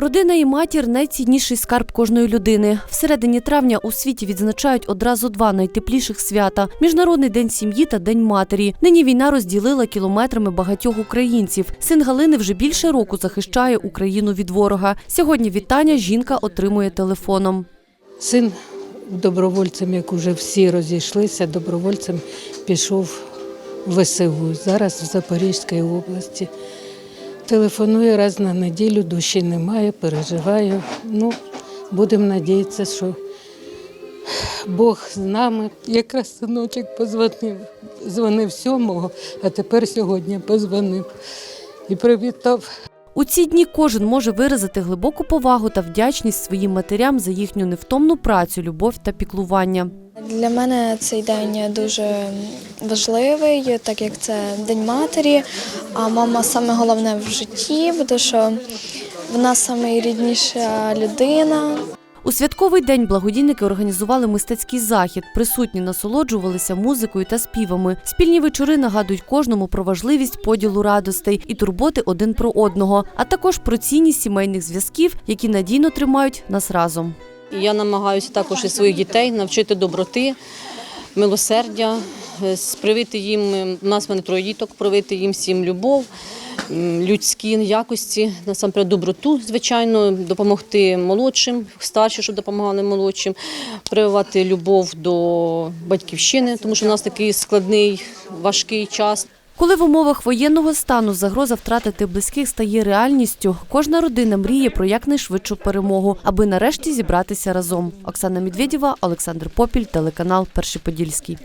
Родина і матір найцінніший скарб кожної людини. Всередині травня у світі відзначають одразу два найтепліших свята: Міжнародний день сім'ї та День матері. Нині війна розділила кілометрами багатьох українців. Син Галини вже більше року захищає Україну від ворога. Сьогодні вітання жінка отримує телефоном. Син добровольцем, як уже всі розійшлися, добровольцем пішов в ВСУ. Зараз в Запорізькій області. Телефонує раз на неділю, душі немає, переживаю. Ну, будемо надіятися, що Бог з нами. Якраз синочок позвонив. Дзвонив сьомого, а тепер сьогодні позвонив і привітав. У ці дні кожен може виразити глибоку повагу та вдячність своїм матерям за їхню невтомну працю, любов та піклування. Для мене цей день дуже важливий, так як це День матері, а мама саме головне в житті, тому що вона найрідніша людина. У святковий день благодійники організували мистецький захід. Присутні насолоджувалися музикою та співами. Спільні вечори нагадують кожному про важливість поділу радостей і турботи один про одного, а також про цінність сімейних зв'язків, які надійно тримають нас разом. Я намагаюся також і своїх дітей навчити доброти, милосердя, е, с- привити їм, е, у нас в мене троє діток, привити їм всім любов, людські якості, насамперед доброту, звичайно, допомогти молодшим, старшим, щоб допомагали молодшим, прививати любов до батьківщини, тому що в нас такий складний, важкий час. Коли в умовах воєнного стану загроза втратити близьких стає реальністю, кожна родина мріє про якнайшвидшу перемогу, аби нарешті зібратися разом. Оксана Медведєва, Олександр Попіль, телеканал Перший Подільський.